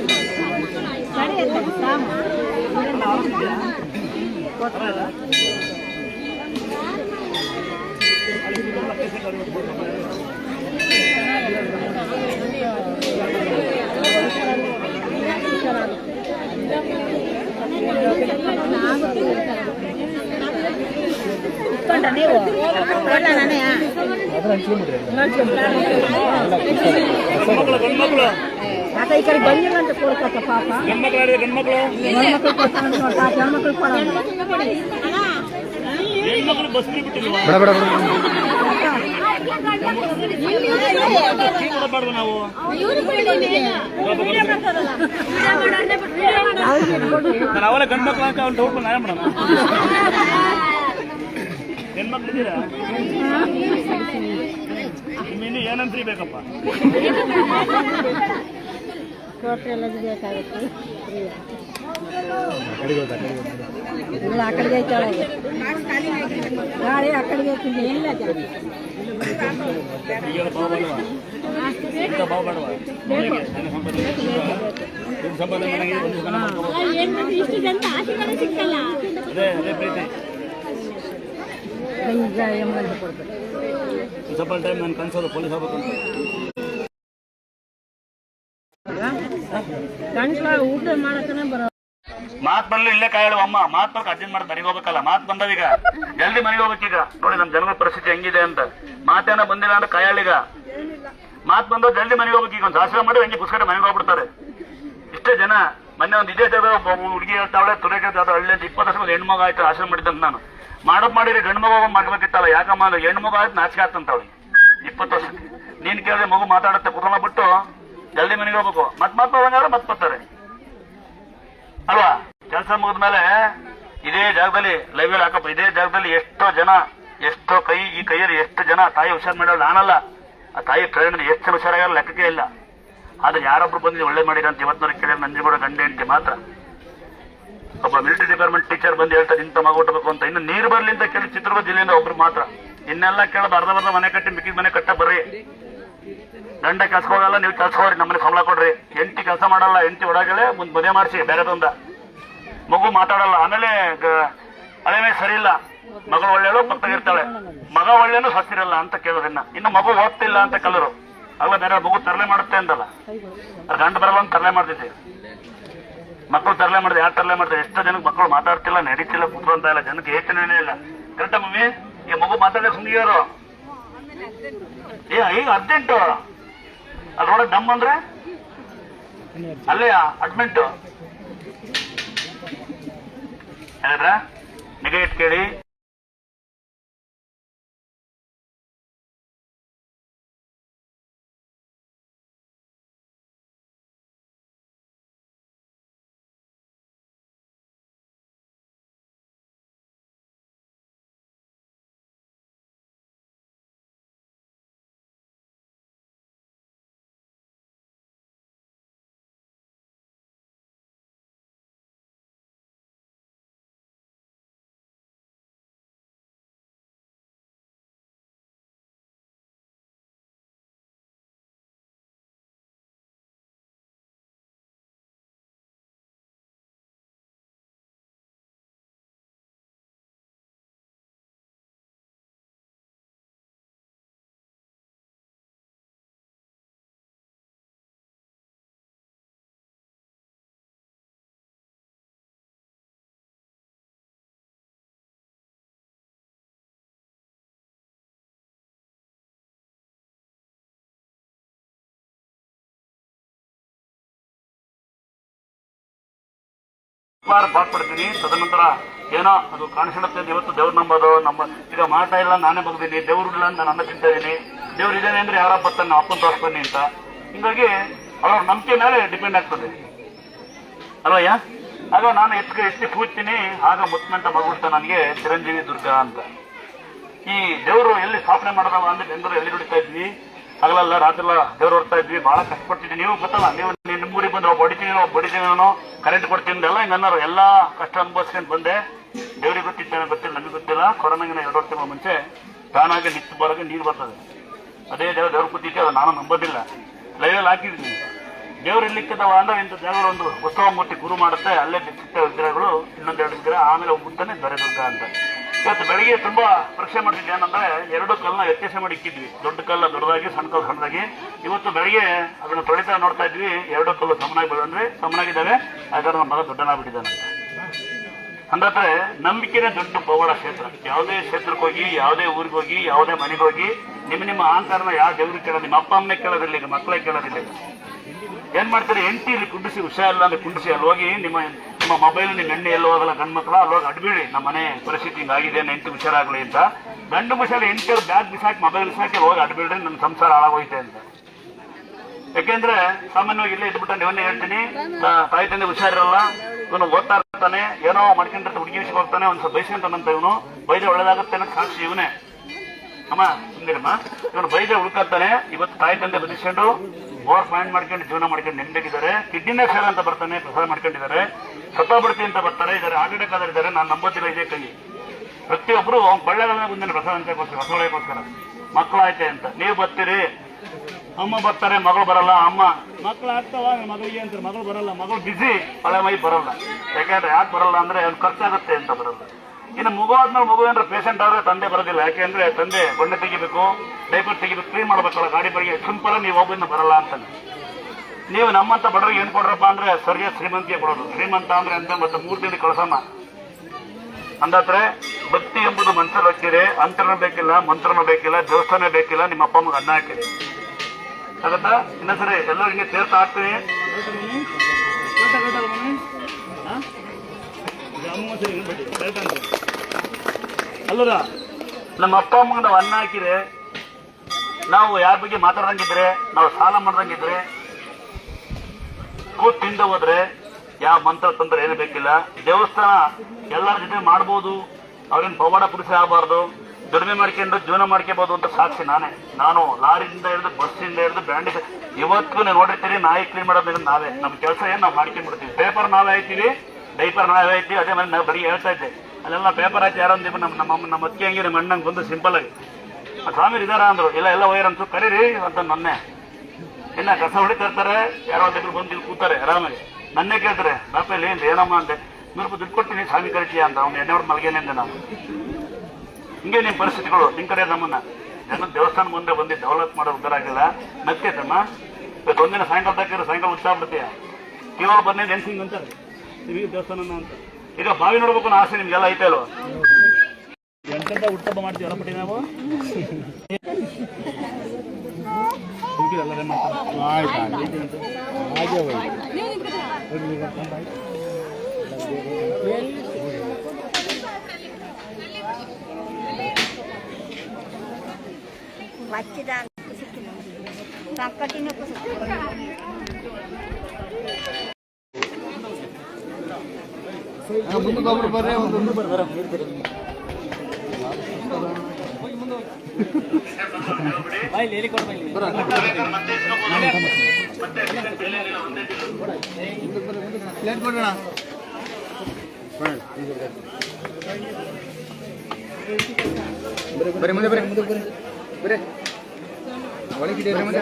ಇದ್ದಂಗೆ. ಸರಿ ಗಂಡ್ಮಕ್ಳು ಆತ ಈ ಕಡೆ ಬಂದಿಲ್ಲ ಅಂತ ಕೊಡ್ಕೊತ ಪಾಪ. ಹೆಣ್ಮಕ್ಳು ಹೆಣ್ಮಕ್ಳು ಕೊಡಲ್ಲ. ಬೇಡ ಬೇಡ ನಾನು ಅವಳ ಗಂಡ್ಮಕ್ಳು ಅಂತ ಅವ್ನು ಡೌಟ್ ನಾನೇ ಮಾಡೋಣ. ಹೆಣ್ಮಕ್ಳಿದ್ದೀರಾ ನೀನು ಏನಂತ್ರಿ ಇನ್ನು ಏನಂತ ಫ್ರೀ ಬೇಕಾಗುತ್ತೆ. ಇಲ್ಲ ಆ ಕಡೆಗೆ ಐತೆ ಒಳಗೆ ಗಾಳಿ ಆ ಕಡೆಗೆ ಐತಿ ಇಲ್ಲ ಜನ ಒಂದು ಸ್ವಲ್ಪ ಟೈಮ್ ನಾನು ಕನ್ಸೋದು ಪೊಲೀಸ್ ಹೋಗ್ಬೇಕು ಅಂತ. ಮಾತ್ ಬರ್ಲಿ ಇಲ್ಲೇ ಕಾಯಳು ಅಮ್ಮ. ಮಾತ್ ಬರ್ಕ ಅಜ್ಜನ್ ಮಾಡಿ ಮನೆಗೆ ಹೋಗ್ಬೇಕಲ್ಲ. ಮಾತ್ ಬಂದವೀಗ ಜಲ್ದಿ ಮನೆಗೆ ಹೋಗ್ಬೇಕೀಗ ನೋಡಿ ನಮ್ಮ ಜನಗಳ ಪರಿಸ್ಥಿತಿ ಹೆಂಗಿದೆ ಅಂತ. ಮಾತೇನ ಬಂದಿಲ್ಲ ಅಂದ್ರೆ ಕಾಯಾಳಿಗ ಮಾತ್ ಬಂದ ಜಲ್ದಿ ಮನೆಗೆ ಹೋಗ್ಬೇಕು ಈಗ. ಒಂದು ಶಾಸ್ತ್ರ ಮಾಡಿ ಹಂಗೆ ಪುಸ್ತಕ ಮನೆಗೆ ಹೋಗ್ಬಿಡ್ತಾರೆ. ಇಷ್ಟೇ ಜನ. ಮೊನ್ನೆ ಒಂದು ಇದೇ ಜಾಗ ಹುಡುಗಿ ಹೇಳ್ತಾವಳೆ, ತುರೇಕ ಹಳ್ಳಿ ಇಪ್ಪತ್ತು ವರ್ಷ ಒಂದು ಹೆಣ್ಮಗ ಆಯ್ತು, ಆಶ್ರಮ ಮಾಡಿದಂತ ನಾನು. ಮಾಡೋದ್ ಮಾಡಿರಿ ಗಂಡು ಮಗ ಮಾಡ್ಬೇಕಿತ್ತಲ್ಲ, ಯಾಕಮ್ಮ? ಹೆಣ್ಮಗ ಆಯ್ತು, ನಾಚಿಕೆ ಆಗ್ತಂತ ಅವಳಿಗೆ. ಇಪ್ಪತ್ತು ವರ್ಷಕ್ಕೆ. ನೀನ್ ಕೇಳಿದ್ರೆ ಮಗು ಮಾತಾಡುತ್ತೆ ಕುಟುಂಬ ಬಿಟ್ಟು ಜಲ್ದಿ ಮನೆಗೆ ಹೋಗ್ಬೇಕು. ಮತ್ ಮತ್ ಹೋಗಂಗಾದ್ರೆ ಮತ್ ಬರ್ತಾರೆ. ಅಲ್ವಾ? ಕೆಲಸ ಮುಗಿದ್ಮೇಲೆ ಇದೇ ಜಾಗದಲ್ಲಿ ಲೈವ್ ಹಾಕಪ್ಪ. ಇದೇ ಜಾಗದಲ್ಲಿ ಎಷ್ಟೋ ಜನ, ಎಷ್ಟೋ ಕೈ, ಈ ಕೈಯಲ್ಲಿ ಎಷ್ಟು ಜನ ತಾಯಿ ಹುಷಾರ್ ಮಾಡೋದು ನಾನಲ್ಲ. ಆ ತಾಯಿ ಪ್ರೇರಣೆ ಎಷ್ಟು ಜನ ಹುಷಾರಾಗಲ್ಲ ಲೆಕ್ಕಕ್ಕೆ ಇಲ್ಲ. ಆದ್ರೆ ಯಾರೊಬ್ರು ಬಂದು ಒಳ್ಳೆ ಮಾಡಿರ ಅಂತ ಇವತ್ತಿನವ್ರಿಗೆ ಕೇಳಿದ್ರೆ ನಂಜನಗೂಡ ಗಂಡ ಹೆಂಡತಿ ಮಾತ್ರ. ಒಬ್ಬ ಮಿಲಿಟರಿ ಡಿಪಾರ್ಟ್ಮೆಂಟ್ ಟೀಚರ್ ಬಂದು ಹೇಳ್ತಾರೆ ಇಂಥ ಮಗು ಹುಟ್ಟಬೇಕು ಅಂತ. ಇನ್ನು ನೀರು ಬರ್ಲಿ ಅಂತ ಕೇಳಿ ಚಿತ್ರದುರ್ಗ ಜಿಲ್ಲೆಯಿಂದ ಒಬ್ರು ಮಾತ್ರ. ಇನ್ನೆಲ್ಲ ಕೇಳೋದು ಅರ್ಧ ಬರ್ಧ ಮನೆ ಕಟ್ಟಿ ಮಿಕ್ಕಿದ ಮನೆ ಕಟ್ಟ ಬರ್ರಿ. ಗಂಡ ಕೆಲ್ಸಕ್ಕೆ ಹೋಗಲ್ಲ, ನೀವು ಕೆಲಸ ಹೋಗ್ರಿ, ನಮ್ಮನೆ ಸಂಬಳ ಕೊಡ್ರಿ. ಎಂಟಿ ಕೆಲಸ ಮಾಡಲ್ಲ ಎಂಟಿ ಒಳಗಡೆ ಮುಂದೆ ಮದುವೆ ಮಾಡಿಸಿ ಬೇರೆದೊಂದ ಮಗು ಮಾತಾಡಲ್ಲ, ಆಮೇಲೆ ಹಳೆ ಸರಿ ಇಲ್ಲ. ಮಗಳು ಒಳ್ಳೆಯಳು ಪಕ್ಕದಾಗಿರ್ತಾಳೆ ಮಗ ಒಳ್ಳೆನು ಸಸ್ತಿರಲ್ಲ ಅಂತ ಕೇಳೋದಿನ್ನ ಇನ್ನು. ಮಗು ಓದ್ತಿಲ್ಲ ಅಂತ ಕಲರು. ಅಲ್ಲ, ಬೇರೆ ಮಗು ತರಲೆ ಮಾಡುತ್ತೆ ಅಂತಲ್ಲ ಅದು ಗಂಡ ಬರಲ್ಲ ಅಂತ ತರಲೆ ಮಾಡ್ತಿದ್ದೆ. ಮಕ್ಕಳು ತರಲೆ ಮಾಡಿದೆ, ಯಾರು ತರಲೆ ಮಾಡ್ತಾರೆ ಎಷ್ಟೋ ಜನಕ್ಕೆ ಮಕ್ಕಳು ಮಾತಾಡ್ತಿಲ್ಲ, ನಡೀತಿಲ್ಲ ಅಂತ ಇಲ್ಲ, ಜನಕ್ಕೆ ಯೋಚನೆ ಇಲ್ಲ. Correct mummy? ಈ ಮಗು ಮಾತಾಡೋದು ಸುಂದಿಯವರು ಏ ಈಗ ಅರ್ಜೆಂಟು ಅದ್ರೊಳಗೆ ಡಮ್ ಅಂದ್ರೆ? ಅಲ್ಲೇ ಅಡ್ಮಿಂಟ್ ಹೇಳಿದ್ರ? ನೆಗೆಟ್ ಇಟ್ ಕೇಳಿ ಬಾಟ್ಬಿಡ್ತೀನಿ ತದನಂತರ ಏನೋ ಅದು ಕಾಣಿಸಿಡುತ್ತೆ ಅಂತ ಇವತ್ತು ದೇವ್ರ ನಂಬೋದು. ನಮ್ಮ ಈಗ ಮಾಡ್ತಾ ಇಲ್ಲ, ನಾನೇ ಬಗ್ದೀನಿ ದೇವ್ರು ಇಲ್ಲ ಅಂತ ನಾನು ತಿಂತ ಇದ್ದೀನಿ. ದೇವ್ರು ಇದ್ದಾನೆ ಅಂದ್ರೆ ಯಾರ ಬರ್ತಾನೆ ಅಪ್ಪನ ತೋರಿಸ್ಬನ್ನಿ ಅಂತ. ಹಿಂಗಾಗಿ ಅವ್ರ ನಂಬಿಕೆ ಮೇಲೆ ಡಿಪೆಂಡ್ ಆಗ್ತದೆ. ಅಲ್ವಯ್ಯ? ಆಗ ನಾನು ಎತ್ತಿ ಎತ್ತಿ ಕೂಗ್ತೀನಿ. ಆಗ ಮುತ್ಮೆಂಟ ಮಗುಡ್ತ ನನಗೆ ಚಿರಂಜೀವಿ ದುರ್ಗ ಅಂತ. ಈ ದೇವರು ಎಲ್ಲಿ ಸ್ಥಾಪನೆ ಮಾಡಿದವ ಅಂದ್ರೆ ಬೆಂಗಳೂರು ಎಲ್ಲಿ ದುಡಿತಾ ಇದ್ವಿ? ಹಗಲಲ್ಲ ರಾತ್ರಿಲ್ಲ ದೇವ್ರು ಹೊರ್ತಾ ಇದ್ವಿ ಬಹಳ ಕಷ್ಟಪಡ್ತಿದ್ವಿ ನೀವು ಗೊತ್ತಲ್ಲ, ನೀವು ನಿಮ್ಮ ಊರಿಗೆ ಬಂದ್ರೆ ಒಬ್ಬ ಹೊಡಿತೀನಿ, ಒಬ್ಬ ನಾನು ಕರೆಂಟ್ ಕೊಡ್ತೀನಿ ಎಲ್ಲ ಹಿಂಗ ಅನ್ನೋರು ಎಲ್ಲ ಕಷ್ಟ ಅನುಭವಿಸ್ಕೊಂಡು ಬಂದೆ. ದೇವ್ರಿಗೆ ಗೊತ್ತಿದ್ದೇನೆ ಗೊತ್ತಿಲ್ಲ ನಮಗೆ ಗೊತ್ತಿಲ್ಲ. ಕೊರೋನಾಗಿನ ಎರಡು ವರ್ಷ ಮುಂಚೆ ತಾನಾಗಿ ನಿಂತು ಬರೋಕೆ ನೀರು ಬರ್ತದೆ. ಅದೇ ದೇವ್ರ ದೇವ್ರ ಕೂತಿದ್ದೆ ಅದು ನಾನು ನಂಬೋದಿಲ್ಲ. ಲೈವಲ್ಲಿ ಹಾಕಿದ್ದೀನಿ. ದೇವ್ರು ಇರ್ಲಿಕ್ಕದವ ಅಂದ್ರೆ ಇಂಥ ದೇವರ ಒಂದು ಉತ್ಸವ ಮೂರ್ತಿ ಗುರು ಮಾಡುತ್ತೆ. ಅಲ್ಲೇ ಚಿತ್ತ ವಿಗ್ರಹಗಳು, ಇನ್ನೊಂದೆರಡು ವಿಗ್ರಹ, ಆಮೇಲೆ ಮುಂತಾನೆ ದೊರೆದುರ್ಗ ಅಂತ. ಇವತ್ತು ಬೆಳಿಗ್ಗೆ ತುಂಬಾ ಪರೀಕ್ಷೆ ಮಾಡಿದ್ವಿ ಏನಂದ್ರೆ ಎರಡು ಕಲ್ಲನ್ನ ವ್ಯತ್ಯಾಸ ಮಾಡಿ ಇಕ್ಕಿದ್ವಿ. ದೊಡ್ಡ ಕಲ್ಲ ದೊಡ್ಡದಾಗಿ, ಸಣ್ಣ ಕಲ್ಲು ಸಣ್ಣದಾಗಿ. ಇವತ್ತು ಬೆಳಿಗ್ಗೆ ಅದನ್ನ ತೊಳಿತಾ ನೋಡ್ತಾ ಇದ್ವಿ, ಎರಡು ಕಲ್ಲು ಸಮನಾಗಿ ಬೆಳೆದ್ರೆ ಸಮನಾಗಿದ್ದಾವೆ ಅದರ ನಮ್ಮ ಮಗ ದೊಡ್ಡನಾಗ್ಬಿಟ್ಟಿದ್ದಾನೆ. ಅಂತ ಹಂಗಾದ್ರೆ ನಂಬಿಕೆನೇ ದೊಡ್ಡ ಪವಾಡ ಕ್ಷೇತ್ರ. ಯಾವುದೇ ಕ್ಷೇತ್ರಕ್ಕೆ ಹೋಗಿ, ಯಾವುದೇ ಊರಿಗೆ ಹೋಗಿ, ಯಾವುದೇ ಮನೆಗೆ ಹೋಗಿ, ನಿಮ್ಮ ನಿಮ್ಮ ಅಹಂಕಾರನ ಯಾವ ದೇವ್ರಿಗೆ ಕೇಳೋದು ನಿಮ್ಮ ಅಪ್ಪ ಅಮ್ಮನೇ ಕೇಳೋದಿಲ್ಲ ಈಗ ಮಕ್ಕಳೇ ಕೇಳೋದಿಲ್ಲ. ಏನ್ ಮಾಡ್ತಾರೆ? ಎಂಟಿ ಇಲ್ಲಿ ಕುಂಡಿಸಿ ಹುಷಾರಿಲ್ಲ ಅಂದ್ರೆ ಕುಂಡಿಸಿ ಅಲ್ಲಿ ಹೋಗಿ ನಿಮ್ಮ ನಿಮ್ಮ ಮೊಬೈಲ್ ನಿಮ್ಮ ಎಣ್ಣೆ ಎಲ್ಲ ಹೋಗಲ್ಲ ಗಂಡು ಮಕ್ಕಳ ಅಲ್ಲಿ ಹೋಗಿ ಅಡ್ಬೇಡಿ. ನಮ್ಮ ಮನೆ ಪರಿಸ್ಥಿತಿ ಹಿಂಗಾಗಿದೆ, ನೆಂಟು ಹುಷಾರಾಗಲಿ ಅಂತ. ಗಂಡು ಮಸಾಲೆ ಎಂಟು ಬ್ಯಾಗ್ ಬಿಸಾಕಿ, ಮೊಬೈಲ್ ಬಿಸಾಕಿ ಹೋಗಿ ಅಡ್ಬಿಡ್ರಿ, ನನ್ನ ಸಂಸಾರ ಹಾಳಾಗೋಯ್ತೆ ಅಂತ. ಯಾಕೆಂದ್ರೆ ಸಾಮಾನ್ಯವಾಗಿ ಇಲ್ಲೇ ಇದ್ಬಿಟ್ಟು ನೀವನ್ನೇ ಹೇಳ್ತೀನಿ. ತಾಯಿ ತಂದೆ ಹುಷಾರಿರಲ್ಲ, ಇವನು ಓದ್ತಾ ಇರ್ತಾನೆ ಏನೋ ಮಾಡ್ಕೊಂಡಿರ್ತ ಹುಡುಗಿ ವಿಷಯ ಹೋಗ್ತಾನೆ ಒಂದ್ ಸ್ವಲ್ಪ ಬಯಸ್ಕೊಂತಾನಂತ ಇವನು. ಬೈದ್ರೆ ಒಳ್ಳೇದಾಗುತ್ತೆ ಅನ್ನೋ ಸಾಕ್ಷಿ ಇವನೇ. ಅಮ್ಮ ಸುಂದರಮ್ಮ ಇವನು ಬೈದ್ರೆ ಉಳ್ಕೊತಾನೆ ಇವತ್ತು ತಾಯಿ ತಂದೆ ಬದಿಸ್ಕೊಂಡು ಬೋರ್ ಪಾಯಿಂಟ್ ಮಾಡ್ಕೊಂಡು ಜೀವನ ಮಾಡ್ಕೊಂಡು ನೆಮ್ಮದಿಗಿದ್ದಾರೆ ಕಿಡ್ನಿನೇ ಫೇಲ್ ಅಂತ ಬರ್ತಾನೆ, ಪ್ರಸಾದ ಮಾಡ್ಕೊಂಡಿದ್ದಾರೆ. ಸತ್ತೋಗ್ಬಿಡ್ತೀನಿ ಅಂತ ಬರ್ತಾರೆ, ಇದ್ದಾರೆ ಆದ್ರೆ ಇದ್ದಾರೆ, ನಾನು ನಂಬೋದಿಲ್ಲ ಇದೇ ಕೈ. ಪ್ರತಿಯೊಬ್ಬರು ಬಳ್ಳೆಗಳನ್ನ ಬಂದಿನ ಪ್ರಸಾದ ಅಂತಕ್ಕೋಸ್ಕರ ಮಕ್ಕಳು ಆಯ್ತೆ ಅಂತ. ನೀವು ಬರ್ತೀರಿ. ಅಮ್ಮ ಬರ್ತಾರೆ, ಮಗಳು ಬರಲ್ಲ, ಅಮ್ಮ. ಮಕ್ಕಳು ಆಗ್ತಾವ ಮಗಳಿಗೆ ಅಂತಾರೆ. ಮಗಳು ಬರಲ್ಲ, ಮಗಳು ಬಿಸಿ ಮೈ ಬರಲ್ಲ. ಯಾಕೆಂದ್ರೆ ಯಾಕೆ ಬರಲ್ಲ ಅಂದ್ರೆ ಅವ್ನು ಖರ್ಚಾಗುತ್ತೆ ಅಂತ ಬರಲ್ಲ. ಇನ್ನು ಮಗು ಆದ್ಮೇಲೆ ಮಗು ಏನಾರ ಪೇಷಂಟ್ ಆದ್ರೆ ತಂದೆ ಬರೋದಿಲ್ಲ. ಯಾಕೆಂದ್ರೆ ತಂದೆ ಬಣ್ಣ ತೆಗಿಬೇಕು ಡೈಪರ್ ತೆಗಿಬೇಕು ಕ್ಲೀನ್ ಮಾಡ್ಬೇಕಲ್ಲ, ಗಾಡಿ ಬಗ್ಗೆ ಸಿಂಪಲ್ ನೀವು ಒಬ್ಬನ ಬರಲ್ಲ ಅಂತಾನೆ ನೀವು ನಮ್ಮಂತ ಬಡವರಿಗೆ ಏನ್ ಕೊಡ್ರಪ್ಪ ಅಂದ್ರೆ ಸರಿಯಾದ ಶ್ರೀಮಂತಿಗೆ ಕೊಡೋದು. ಶ್ರೀಮಂತ ಅಂದ್ರೆ ಅಂತ ಮತ್ತೆ ಮೂರು ದಿನ ಕಳಸಮ್ಮ. ಅಂದಾದ್ರೆ ಭಕ್ತಿ ಎಂಬುದು ಮಂತ್ರ ಹಾಕಿದೆ ಅಂತರನ ಬೇಕಿಲ್ಲ ಮಂತ್ರನೂ ಬೇಕಿಲ್ಲ, ದೇವಸ್ಥಾನ ಬೇಕಿಲ್ಲ, ನಿಮ್ಮ ಅಪ್ಪ ಅಮ್ಮಗೆ ಅನ್ನ ಹಾಕಿದೆ. ಆಗತ್ತಾ ಇನ್ನೊಂದ್ಸರಿ ಎಲ್ಲರೂ ಹಿಂಗೆ ಸೇರ್ತಾ ಅಲ್ಲದ, ನಮ್ಮ ಅಪ್ಪ ಅಮ್ಮ ನಾವು ಅನ್ನ ಹಾಕಿದ್ರೆ, ನಾವು ಯಾರ ಬಗ್ಗೆ ಮಾತಾಡ್ದಂಗಿದ್ರೆ, ನಾವು ಸಾಲ ಮಾಡ್ದಂಗಿದ್ರೆ, ಕೂತ್ ತಿಂದ ಹೋದ್ರೆ, ಯಾವ ಮಂತ್ರ ತಂತ್ರ ಏನು ಬೇಕಿಲ್ಲ. ದೇವಸ್ಥಾನ ಎಲ್ಲರ ಜೊತೆ ಮಾಡ್ಬೋದು, ಅವ್ರೇನು ಪವಾಡ ಪುರುಷ ಆಗಬಾರ್ದು, ದುಡಿಮೆ ಮಾಡ್ಕೊಂಡು ಜೀವನ ಮಾಡ್ಕೋಬಹುದು ಅಂತ ಸಾಕ್ಷಿ ನಾನೇ. ನಾನು ಲಾರಿಯಿಂದ ಹಿಡಿದು, ಬಸ್ಸಿಂದ ಹಿಡಿದು ಬ್ಯಾಂಡ್ ಇವತ್ತು ನೀವು ನೋಡಿರ್ತೀರಿ, ನಾಯಿ ಕ್ಲೀನ್ ಮಾಡೋದ್ರಿಂದ ನಾವೇ. ನಮ್ಮ ಕೆಲಸ ಏನು ನಾವು ಮಾಡ್ಕೊಂಡ್ಬಿಡ್ತೀವಿ. ಪೇಪರ್ ನಾವೇ ಹಾಯ್ತೀವಿ. ಡೈಪರ್ ನಾವೇ ಐತಿ ಅದೇ ಮನೆ ನಾವು ಬರೀ ಹೇಳ್ತಾ ಇದ್ದೆ. ಅಲ್ಲೆಲ್ಲ ಪೇಪರ್ ಹಾಕಿ ಯಾರೋ ಒಂದಿಬ್ಬರು ನಮ್ಮ ನಮ್ಮ ನಮ್ಮ ಅತ್ತಿಗೆ ಹಂಗೆ ನಮ್ಮ ಬಂದು ಸಿಂಪಲ್ ಆಗಿ. ಸ್ವಾಮಿ ಇದಾರ ಅಂದ್ರು, ಇಲ್ಲ, ಎಲ್ಲ ವೈರ್ ಅಂತೂ ಕರೀರಿ ಅಂತ ನನ್ನೇ ಇನ್ನ ಕಸ ಹೊಡಿತಾ ಇರ್ತಾರೆ, ಯಾರೋ ಒಂದಿಬ್ರು ಬಂದು ಇಲ್ಲಿ ಕೂತಾರೆ, ಆರಾಮಾಗಿ. ನನ್ನೇ ಕೇಳ್ತಾರೆ ಬಾಪಲ್ಲಿ ಏನ್ ಏನಮ್ಮ ಅಂದೆ? ನೂರು ರೂಪಾಯಿ ದುಡ್ಡು ಕೊಡ್ತೀನಿ ಸ್ವಾಮಿ ಕರಿತೀಯ ಅಂತ. ಅವ್ನು ಎಣ್ಣೆ ಹೊಡೆದು ಮಲಗೇನೆ ಅಂದೆ ನಾನು. ಹಿಂಗೆ ನಿಮ್ಮ ಪರಿಸ್ಥಿತಿಗಳು, ನಿಮ್ ಕಡೆ ನಮ್ಮನ್ನ. ಜನ ದೇವಸ್ಥಾನ ಮುಂದೆ ಬಂದು ಡೆವಲಪ್ ಮಾಡೋ ಉದ್ದಾರ ಆಗಿಲ್ಲ. ಮತ್ತೆ ಇವತ್ತು ಒಂದಿನ ಸಾಯಂಕಾಲ ಸಾಯಂಕಾಲ ಬಿಡ್ತೀಯ ಕೇವಲ ಬಂದೇ ನೆನ್ಸಿಂಗ್ ಅಂತಾರೆ ನಿಮಗೆ ದೇವಸ್ಥಾನ ಅಂತ. ಈಗ ಬಾವಿ ನೋಡ್ಬೇಕು ಅನ್ನೋ ಆಸೆ ನಿಮ್ಗೆಲ್ಲ ಐತೆ ಅಲ್ವಾ? ಎಂಟಂತ ಹುಟ್ಟಬ್ಬ ಮಾಡ್ತೀವಿ ಹೊರಪಟ್ಟಿ ನಾವು? ಎಲ್ಲರೇ ಮಾಡ್ತಾರೆ ಆಯ್ತು ಹಾಗೆ ಮುಂದೊಬ್ರು ಬರ್ರೆ ಒಂದು ಬರ್ಬರ ಪ್ಲೇಟ್ ಕೊಡೋಣ ಬರೀ ಮುಂದೆ ಬರೀ ಮುಂದೆ ಬರೀ ಬರೀ ಒಳಗಿಡಿ ಮುಂದೆ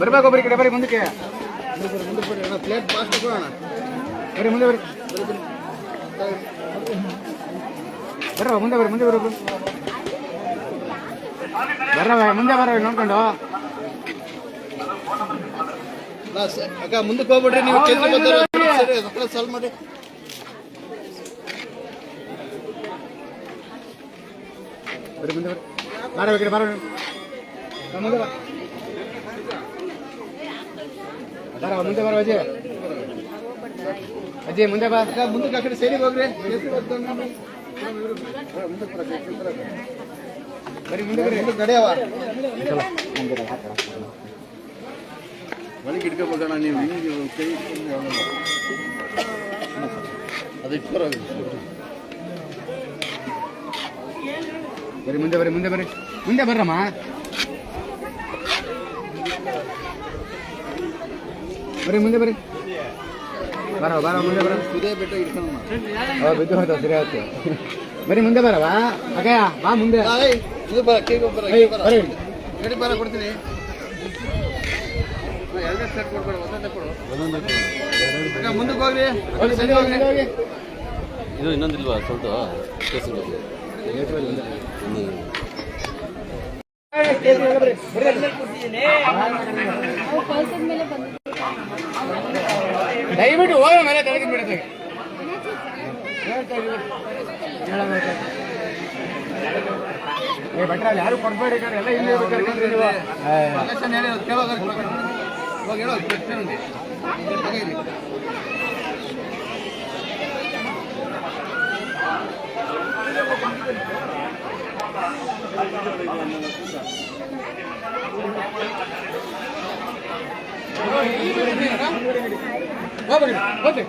ಬರ್ಬೇಕು ಒಬ್ಬರಿ ಕಡೆ ಬರೀ ಮುಂದಕ್ಕೆ ಮುಂದೆ ಬರೀ ಮುಂದೆ ಬರೀ ಪ್ಲೇಟ್ ಪಾಸ್ ಕೊಡೋಣ ಬರೀ ಮುಂದೆ ಬರೀ ಬರೀ ಬರ್ರ ಮುಂದೆ ಬರ್ರಿ ಮುಂದೆ ಬರ್ರಿ ಬರ್ರ ಮುಂದೆ ಬರ್ರ ನೋಡ್ಕೊಂಡು ಅಕ್ಕ ಮುಂದಕ್ಕೆ ಹೋಗ್ಬಿಡ್ರಿ ನೀವು ಕೆಲಸ ಬರ್ತಾರೆ ಸರಿ ಸಾಲ್ವ್ ಮಾಡಿ ಬರ್ರಿ ಮುಂದೆ ಬರ್ರಿ ಬಾರ ಈ ಕಡೆ ಬಾರ ಬಾ, ಮುಂದೆ ಬಾ ಬಾರ ಮುಂದೆ ಬರ ಅಜಯ್ ಅಜಯ್ ಮುಂದೆ ಬಾ. ಅಕ್ಕ ಮುಂದಕ್ಕೆ ಆ ಕಡೆ ಸೈಡಿಗೆ ಹೋಗ್ರಿ. ಕೇಸರಿ ಬರ್ತಾವೆ ನೋಡಿ. ಬರ್ರಿ ಮುಂದೆ ಬರ್ರಿ ಮುಂದಕ್ಕೆ ನಡೆಯವ. ಒಳಗೆ ಇಟ್ಕೋಬೋದಣ್ಣ ನೀವು ಹಿಂಗೆ ಕೈ ಇಟ್ಕೊಂಡು ಹೇಳೋಣ. ಅದು ಇಟ್ಕೊರ ಬರ್ರಿ ಮುಂದೆ ಬರ್ರಿ ಮುಂದೆ ಬರ್ರಿ ಮುಂದೆ ಬರ್ರಮ್ಮ. ಬರ್ರಿ ಮುಂದೆ ಬರ್ರಿ ಬರ ಬರ ಮುಂದೆ ಬರೋ ಬಿದ್ದು ಹೋಯ್ತು ಸರಿ ಆಯ್ತು. ಬರ್ರಿ ಮುಂದೆ ಬರವಾ. ಅಗಯ ಬಾ ಮುಂದೆ. ಬರ ಬರ. ಬರ. ಕೊಡ್ತೀನಿ. ಎರಡನೇ ಸೆಟ್ ಕೊಡ್ಬೇಡ ಒಂದೊಂದೇ ಕೊಡು. ಅಕ್ಕ, ಮುಂದಕ್ಕೆ ಹೋಗ್ರಿ. ಹೋಗಿ ಸರಿ ಹೋಗ್ರಿ. ಇದು ಇನ್ನೊಂದಿಲ್ವಾ? ಸ್ವಲ್ಪ ಕೇಸರಿ ಕಳ್ಸಿದ ಮೇಲೆ ಬಂದು ದಯವಿಟ್ಟು ಹೋಗ ಮೇಲೆ ತೆಳಗಿನ ಬಿಡುತ್ತೆ ಯಾರು ಕೊಡ್ಬೇಡಿ ಎಲ್ಲ ಇಲ್ಲಿ ಕಲೆಕ್ಷನ್ ಹೇಳಿ ಅದು ಕೇಳೋದು ಹೋಗಿ ಹೇಳೋ ಪ್ರಶ್ನೆ Terima kasih.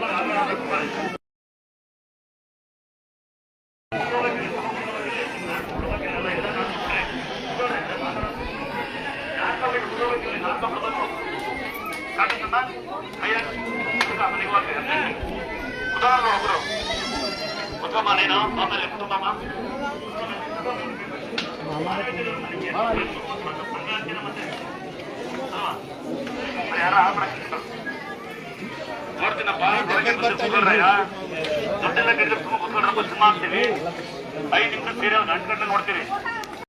ನೋಡ್ತೀನಪ್ಪ ಆಗ್ತೀವಿ ಐದು ನಿಮಿಷ ಸೀರಿಯಲ್ ಗಂಟು ಗಂಟೆ ನೋಡ್ತೀವಿ